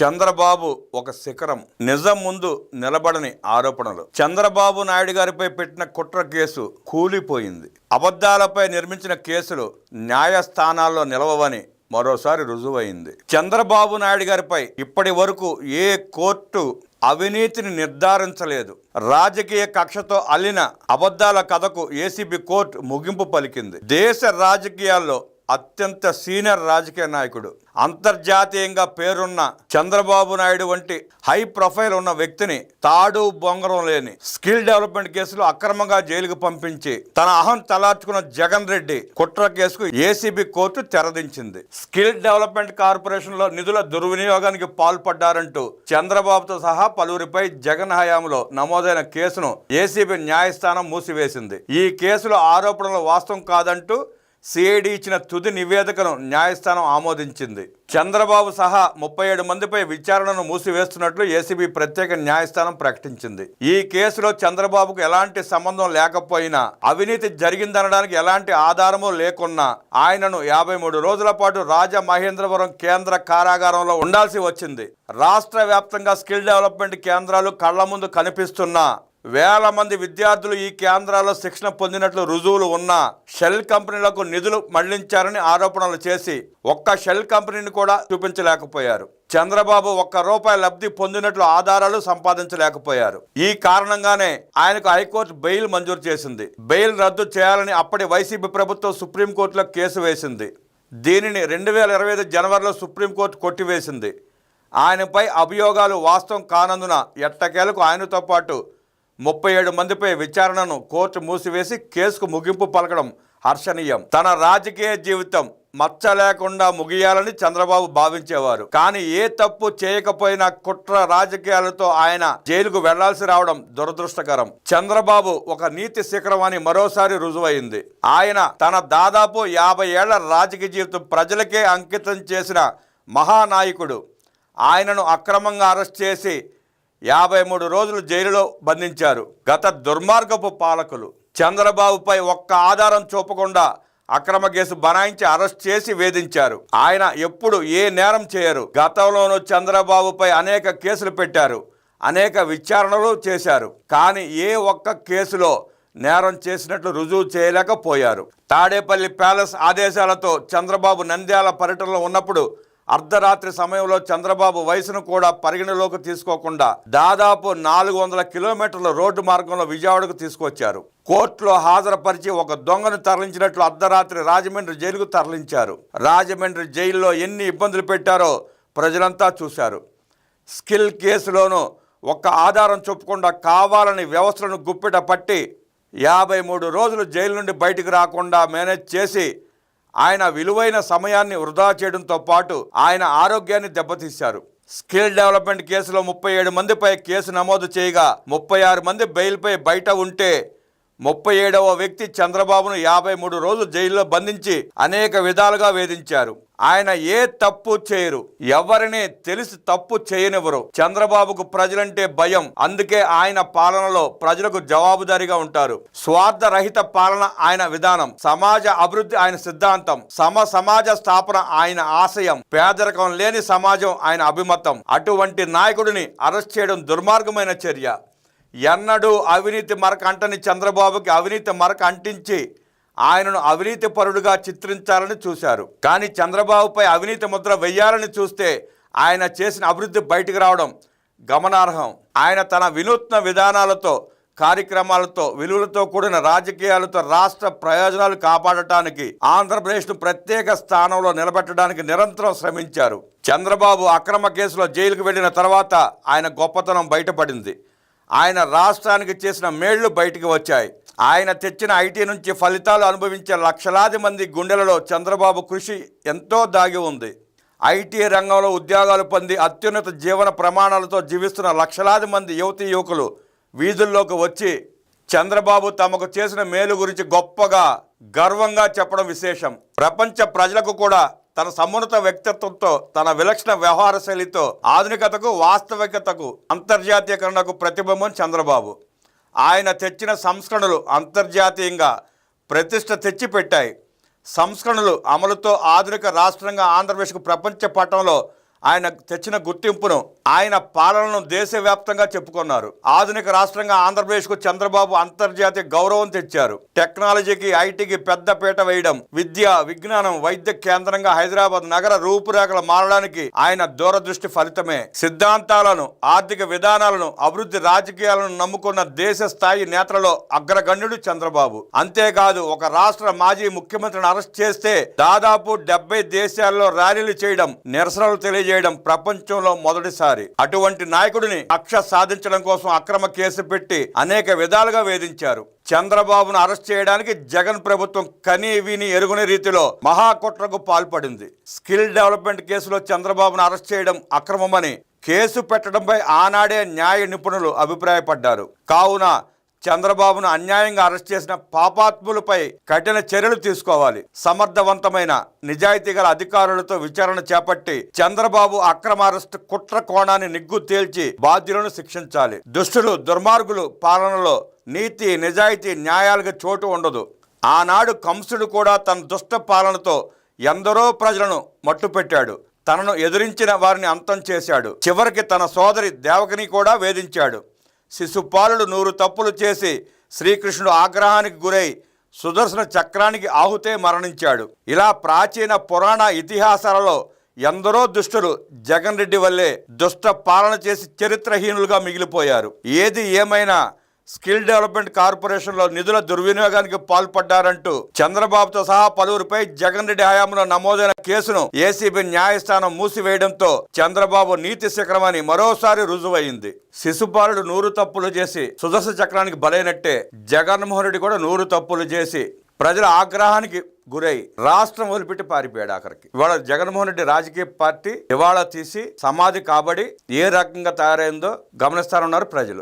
చంద్రబాబు ఒక శిఖరం నిజం ముందు నిలబడని ఆరోపణలు. చంద్రబాబు నాయుడు గారిపై పెట్టిన కుట్ర కేసు కూలిపోయింది. అబద్ధాలపై నిర్మించిన కేసులు న్యాయస్థానాల్లో నిలవవని మరోసారి రుజువైంది. చంద్రబాబు నాయుడు గారిపై ఇప్పటి వరకు ఏ కోర్టు అవినీతిని నిర్ధారించలేదు. రాజకీయ కక్షతో అల్లిన అబద్ధాల కథకు ఏసీబీ కోర్టు ముగింపు పలికింది. దేశ రాజకీయాల్లో అత్యంత సీనియర్ రాజకీయ నాయకుడు. అంతర్జాతీయంగా పేరున్న చంద్రబాబు నాయుడు వంటి హై ప్రొఫైల్ ఉన్న వ్యక్తిని తాడు బొంగరం లేని స్కిల్ డెవలప్మెంట్ కేసులో అక్రమంగా జైలుకు పంపించి తన అహం తలార్చుకున్న జగన్ రెడ్డి కుట్ర కేసుకు ఏసీబీ కోర్టు తెరదించింది. స్కిల్ డెవలప్మెంట్ కార్పొరేషన్లో నిధుల దుర్వినియోగానికి పాల్పడ్డారంటూ చంద్రబాబుతో సహా పలువురిపై జగన్ హయాంలో నమోదైన కేసును ఏసీబీ న్యాయస్థానం మూసివేసింది. ఈ కేసులో ఆరోపణలు వాస్తవం కాదంటూ సిఐడి ఇచ్చిన తుది నివేదికను న్యాయస్థానం ఆమోదించింది. చంద్రబాబు సహా ముప్పై ఏడు మందిపై విచారణను మూసివేస్తున్నట్లు ఏసీబీ ప్రత్యేక న్యాయస్థానం ప్రకటించింది. ఈ కేసులో చంద్రబాబుకు ఎలాంటి సంబంధం లేకపోయినా అవినీతి జరిగిందనడానికి ఎలాంటి ఆధారము లేకున్నా ఆయనను యాభై మూడు రోజుల పాటు రాజమహేంద్రవరం కేంద్ర కారాగారంలో ఉండాల్సి వచ్చింది. రాష్ట్ర వ్యాప్తంగా స్కిల్ డెవలప్మెంట్ కేంద్రాలు కళ్ళ ముందు కనిపిస్తున్నా వేల మంది విద్యార్థులు ఈ కేంద్రాల్లో శిక్షణ పొందినట్లు రుజువులు ఉన్నా షెల్ కంపెనీలకు నిధులు మళ్ళించారని ఆరోపణలు చేసి ఒక్క షెల్ కంపెనీని కూడా చూపించలేకపోయారు. చంద్రబాబు ఒక్క రూపాయి లబ్ధి పొందినట్లు ఆధారాలు సంపాదించలేకపోయారు. ఈ కారణంగానే ఆయనకు హైకోర్టు బెయిల్ మంజూరు చేసింది. బెయిల్ రద్దు చేయాలని అప్పటి వైసీపీ ప్రభుత్వం సుప్రీంకోర్టులో కేసు వేసింది. దీనిని రెండు వేల ఇరవై ఐదు జనవరిలో సుప్రీంకోర్టు కొట్టివేసింది. ఆయనపై అభియోగాలు వాస్తవం కానందున ఎట్టకేలకు ఆయనతో పాటు ముప్పై ఏడు మందిపై విచారణను కోర్టు మూసివేసి కేసుకు ముగింపు పలకడం హర్షణీయం. తన రాజకీయ జీవితం మచ్చ లేకుండా ముగియాలని చంద్రబాబు భావించేవారు. కానీ ఏ తప్పు చేయకపోయినా కుట్ర రాజకీయాలతో ఆయన జైలుకు వెళ్ళాల్సి రావడం దురదృష్టకరం. చంద్రబాబు ఒక నీతి శిఖరం అని మరోసారి రుజువైంది. ఆయన తన దాదాపు యాభై ఏళ్ళ రాజకీయ జీవితం ప్రజలకే అంకితం చేసిన మహానాయకుడు. ఆయనను అక్రమంగా అరెస్ట్ చేసి యాభై మూడు రోజులు జైలులో బంధించారు. గత దుర్మార్గపు పాలకులు చంద్రబాబుపై ఒక్క ఆధారం చూపకుండా అక్రమ కేసు బనాయించి అరెస్ట్ చేసి వేధించారు. ఆయన ఎప్పుడు ఏ నేరం చేయరు. గతంలోనూ చంద్రబాబుపై అనేక కేసులు పెట్టారు. అనేక విచారణలు చేశారు. కానీ ఏ ఒక్క కేసులో నేరం చేసినట్లు రుజువు చేయలేకపోయారు. తాడేపల్లి ప్యాలెస్ ఆదేశాలతో చంద్రబాబు నంద్యాల పర్యటనలో ఉన్నప్పుడు అర్ధరాత్రి సమయంలో చంద్రబాబు వయసును కూడా పరిగణలోకి తీసుకోకుండా దాదాపు నాలుగు వందల కిలోమీటర్ల రోడ్డు మార్గంలో విజయవాడకు తీసుకొచ్చారు. కోర్టులో హాజరుపరిచి ఒక దొంగను తరలించినట్లు అర్ధరాత్రి రాజమండ్రి జైలుకు తరలించారు. రాజమండ్రి జైల్లో ఎన్ని ఇబ్బందులు పెట్టారో ప్రజలంతా చూశారు. స్కిల్ కేసులోనూ ఒక్క ఆధారం చూపకుండా కావాలని వ్యవస్థలను గుప్పిట పట్టి యాభై మూడు రోజులు జైలు నుండి బయటకు రాకుండా మేనేజ్ చేసి ఆయన విలువైన సమయాన్ని వృధా చేయడంతో పాటు ఆయన ఆరోగ్యాన్ని దెబ్బతీశారు. స్కిల్ డెవలప్మెంట్ కేసులో ముప్పై ఏడు మందిపై కేసు నమోదు చేయగా ముప్పై ఆరు మంది బెయిల్పై బయట ఉంటే ముప్పై ఏడవ వ్యక్తి చంద్రబాబును యాభై మూడు రోజులు జైల్లో బంధించి అనేక విధాలుగా వేధించారు. ఆయన ఏ తప్పు చేయరు. ఎవరిని తెలిసి తప్పు చేయనివ్వరు. చంద్రబాబుకు ప్రజలంటే భయం. అందుకే ఆయన పాలనలో ప్రజలకు జవాబుదారీగా ఉంటారు. స్వార్థరహిత పాలన ఆయన విధానం. సమాజ అభివృద్ధి ఆయన సిద్ధాంతం. సమ సమాజ స్థాపన ఆయన ఆశయం. పేదరికం లేని సమాజం ఆయన అభిమతం. అటువంటి నాయకుడిని అరెస్ట్ చేయడం దుర్మార్గమైన చర్య. ఎన్నడూ అవినీతి మరక అంటని చంద్రబాబుకి అవినీతి మరక అంటించి ఆయనను అవినీతి పరుడుగా చిత్రించాలని చూశారు. కానీ చంద్రబాబుపై అవినీతి ముద్ర వెయ్యాలని చూస్తే ఆయన చేసిన అభివృద్ధి బయటికి రావడం గమనార్హం. ఆయన తన వినూత్న విధానాలతో కార్యక్రమాలతో విలువలతో కూడిన రాజకీయాలతో రాష్ట్ర ప్రయోజనాలు కాపాడటానికి ఆంధ్రప్రదేశ్ను ప్రత్యేక స్థానంలో నిలబెట్టడానికి నిరంతరం శ్రమించారు. చంద్రబాబు అక్రమ కేసులో జైలుకు వెళ్ళిన తర్వాత ఆయన గొప్పతనం బయటపడింది. ఆయన రాష్ట్రానికి చేసిన మేళ్ళు బయటికి వచ్చాయి. ఆయన తెచ్చిన ఐటీ నుంచి ఫలితాలు అనుభవించే లక్షలాది మంది గుండెలలో చంద్రబాబు కృషి ఎంతో దాగి ఉంది. ఐటీ రంగంలో ఉద్యోగాలు పొంది అత్యున్నత జీవన ప్రమాణాలతో జీవిస్తున్న లక్షలాది మంది యువతీ యువకులు వీధుల్లోకి వచ్చి చంద్రబాబు తమకు చేసిన మేలు గురించి గొప్పగా గర్వంగా చెప్పడం విశేషం. ప్రపంచ ప్రజలకు కూడా తన సమున్నత వ్యక్తిత్వంతో తన విలక్షణ వ్యవహార శైలితో ఆధునికతకు వాస్తవికతకు అంతర్జాతీయకరణకు ప్రతిబింబం చంద్రబాబు. ఆయన తెచ్చిన సంస్కరణలు అంతర్జాతీయంగా ప్రతిష్ట తెచ్చిపెట్టాయి. సంస్కరణలు అమలుతో ఆధునిక రాష్ట్రంగా ఆంధ్రప్రదేశ్కు ప్రపంచ పటంలో ఆయన తెచ్చిన గుర్తింపును ఆయన పాలనను దేశవ్యాప్తంగా చెప్పుకున్నారు. ఆధునిక రాష్ట్రంగా ఆంధ్రప్రదేశ్కు చంద్రబాబు అంతర్జాతీయ గౌరవం తెచ్చారు. టెక్నాలజీకి ఐటీకి పెద్దపీట వేయడం విద్య విజ్ఞానం వైద్య కేంద్రంగా హైదరాబాద్ నగర రూపురేఖలు మారడానికి ఆయన దూరదృష్టి ఫలితమే. సిద్ధాంతాలను ఆర్థిక విధానాలను అభివృద్ధి రాజకీయాలను నమ్ముకున్న దేశ స్థాయి నేతలలో అగ్రగణ్యుడు చంద్రబాబు. అంతేకాదు ఒక రాష్ట్ర మాజీ ముఖ్యమంత్రిని అరెస్ట్ చేస్తే దాదాపు డెబ్బై దేశాల్లో ర్యాలీలు చేయడం నిరసనలు తెలియజేయడం చేయడం ప్రపంచంలో మొదటిసారి. అటువంటి నాయకుడిని కక్ష సాధించడం కోసం అక్రమ కేసు పెట్టి అనేక విధాలుగా వేధించారు. చంద్రబాబును అరెస్ట్ చేయడానికి జగన్ ప్రభుత్వం కనీ విని ఎరుగుని రీతిలో మహాకుట్రకు పాల్పడింది. స్కిల్ డెవలప్మెంట్ కేసులో చంద్రబాబును అరెస్ట్ చేయడం అక్రమమని కేసు పెట్టడంపై ఆనాడే న్యాయ నిపుణులు అభిప్రాయపడ్డారు. కావున చంద్రబాబును అన్యాయంగా అరెస్ట్ చేసిన పాపాత్ములపై కఠిన చర్యలు తీసుకోవాలి. సమర్థవంతమైన నిజాయితీ గల అధికారులతో విచారణ చేపట్టి చంద్రబాబు అక్రమ అరెస్ట్ కుట్ర కోణాన్ని నిగ్గు తేల్చి బాధ్యులను శిక్షించాలి. దుష్టులు దుర్మార్గులు పాలనలో నీతి నిజాయితీ న్యాయాలకు చోటు ఉండదు. ఆనాడు కంసుడు కూడా తన దుష్ట పాలనతో ఎందరో ప్రజలను మట్టుపెట్టాడు. తనను ఎదిరించిన వారిని అంతం చేశాడు. చివరికి తన సోదరి దేవకిని కూడా వేధించాడు. శిశుపాలుడు నూరు తప్పులు చేసి శ్రీకృష్ణుడు ఆగ్రహానికి గురై సుదర్శన చక్రానికి ఆహుతే మరణించాడు. ఇలా ప్రాచీన పురాణ ఇతిహాసాలలో ఎందరో దుష్టులు జగన్ రెడ్డి వల్లే దుష్ట పాలన చేసి చరిత్రహీనులుగా మిగిలిపోయారు. ఏది ఏమైనా స్కిల్ డెవలప్మెంట్ కార్పొరేషన్లో నిధుల దుర్వినియోగానికి పాల్పడ్డారంటూ చంద్రబాబుతో సహా పలువురిపై జగన్ రెడ్డి హయాంలో నమోదైన కేసును ఏసీబీ న్యాయస్థానం మూసివేయడంతో చంద్రబాబు నీతి శిఖరమని మరోసారి రుజువైంది. శిశుపాలుడు నూరు తప్పులు చేసి సుదర్శ చక్రానికి బలైనట్టే జగన్మోహన్ రెడ్డి కూడా నూరు తప్పులు చేసి ప్రజల ఆగ్రహానికి గురై రాష్ట్రం వదిలిపెట్టి పారిపోయాడు ఆఖరికి. ఇవాళ జగన్మోహన్ రెడ్డి రాజకీయ పార్టీ ఇవాళ తీసి సమాధి కాబడి ఏ రకంగా తయారైందో గమనిస్తారన్నారు ప్రజలు.